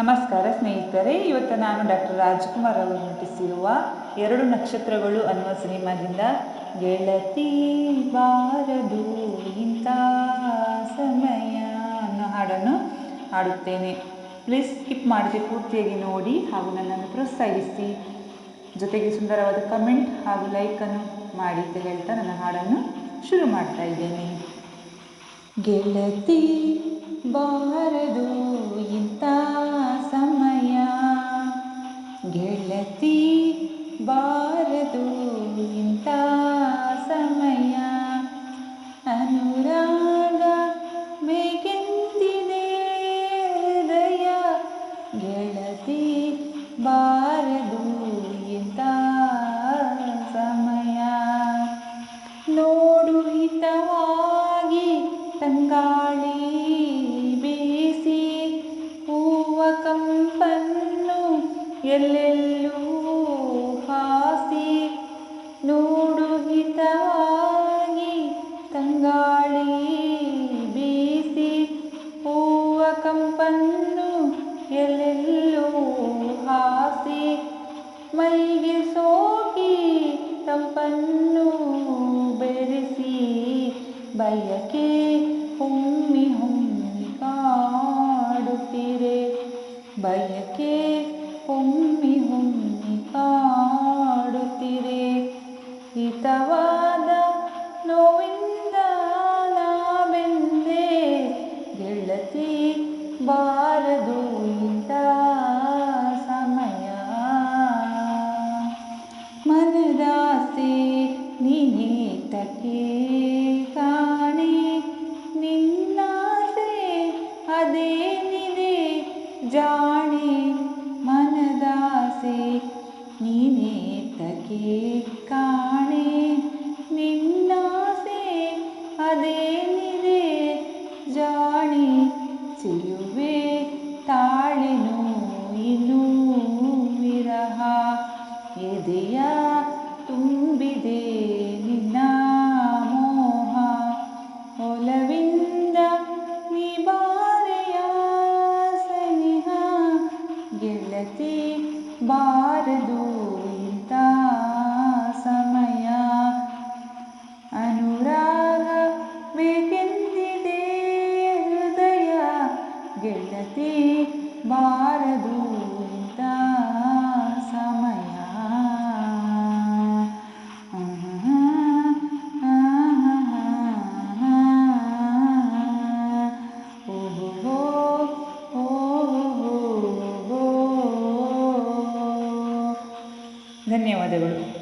ನಮಸ್ಕಾರ ಸ್ನೇಹಿತರೆ, ಇವತ್ತು ನಾನು ಡಾಕ್ಟರ್ ರಾಜ್ಕುಮಾರ್ ಅವರು ನಟಿಸಿರುವ ಎರಡು ನಕ್ಷತ್ರಗಳು ಅನ್ನುವ ಸಿನಿಮಾದಿಂದ ಗೆಳತಿ ಬಾರದು ಇಂಥ ಸಮಯ ಅನ್ನೋ ಹಾಡನ್ನು ಹಾಡುತ್ತೇನೆ. ಪ್ಲೀಸ್ ಸ್ಕಿಪ್ ಮಾಡದೆ ಪೂರ್ತಿಯಾಗಿ ನೋಡಿ ಹಾಗೂ ನನ್ನನ್ನು ಪ್ರೋತ್ಸಾಹಿಸಿ. ಜೊತೆಗೆ ಸುಂದರವಾದ ಕಮೆಂಟ್ ಹಾಗೂ ಲೈಕನ್ನು ಮಾಡಿ ಅಂತ ಹೇಳ್ತಾ ನನ್ನ ಹಾಡನ್ನು ಶುರು ಮಾಡ್ತಾ ಇದ್ದೇನೆ. ಗೆಳತಿ ಬಾರದು ಇಂಥ ಗೆಳತಿ ಬಾರದು ಇಂಥ ಸಮಯ. ಅನುರಾಗ ಬೇಕೆಂದಿದೆ ಹೃದಯ, ಗೆಳತಿ ಬಾರದು ಇಂಥ ಸಮಯ. ನೋಡು ಹಿತವಾಗಿ ತಂಗಾಳಿ ಬೀಸಿ, ಹೂವ ಕಂಪನ್ನು ಎಲ್ಲೆಲ್ಲೂ ಕಂಪನ್ನು ಎಲ್ಲೆಲ್ಲೂ ಹಾಸಿ, ಮೈಗೆ ಸೋಕಿ ತಂಪನ್ನು ಬೆರೆಸಿ, ಬಯಕೆ ಹೊಮ್ಮಿ ಹೊಮ್ಮಿ ಕಾಡುತ್ತಿರೆ ಬಯಕೆ ಹೊಮ್ಮಿ ಹೊಮ್ಮಿ ಕಾಡುತ್ತಿರೆ ಹಿತವಾದ ಗೆಳತಿ ಬಾರದು ಇಂಥ ಸಮಯ ಮನದಾಸೆ ನೀನೇತಕ್ಕೆ ಕಾಣೆ ನಿನ್ನಾಸೆ ಅದೇನಿದೆ ಜಾಣೆ ಮನದಾಸೆ ನೀನೇತಕ್ಕೆ ಕಾಣೆ ಜಾಣೆ ಸಿಲುವೆ ತಾಳೆನು ಇನ್ನೂ ವಿರಹ ಎದೆಯ ತುಂಬಿದೆ ನಿನ್ನ ಮೋಹ ಒಲವಿಂದ ನಿಬಾರೆಯ ಸನಿಹ ಗೆಳತಿ ಬಾರದು ಗೆಳತಿ ಬಾರದು ಇಂಥ ಸಮಯ ಓಹೋ ಧನ್ಯವಾದಗಳು